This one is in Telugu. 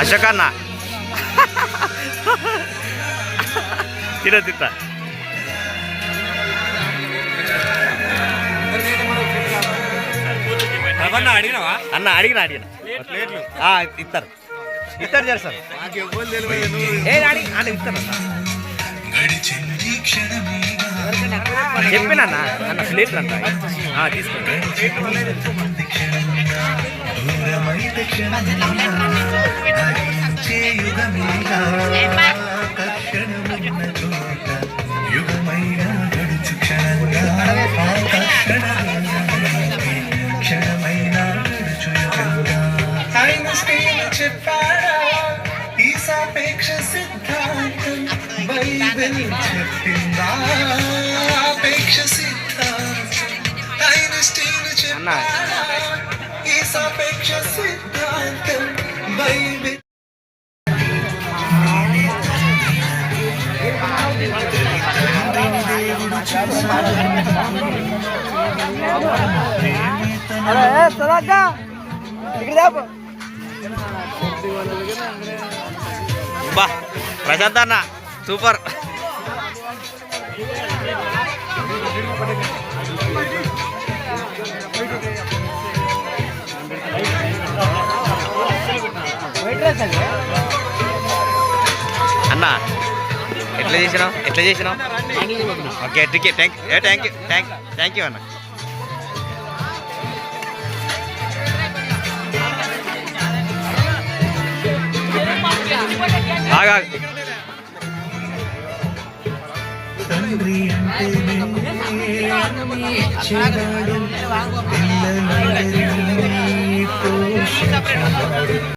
అశోక్ అన్న తిన తిత్త అవన్నీ అడిగినావా? అన్న అడిగిన అడిగిన. ప్లేట్లు. ఆ, ఇస్తారు ఇస్తారు చేస్తారు అన్న ఇస్తారు అన్న చెప్పిన అన్న? అన్న ప్లేట్లు అంట. ఆ, తీసుకోండి సాపేక్ష సిద్ధాంతం. బైబిల్ చెప్పిందా ఆపేక్ష సిద్ధాంతం. ఐన్స్టీన్ చెప్పాడా ఈ సాపేక్ష సిద్ధాంతం. బైబిల్ బా ప్రశాంత్ అన్న సూపర్. అన్నా ఎట్లా చేసినావు? ఎట్లా చేసినావు? Okay ticket thank a thank you thank thank you అన్న. ఆగా తండ్రి అంటే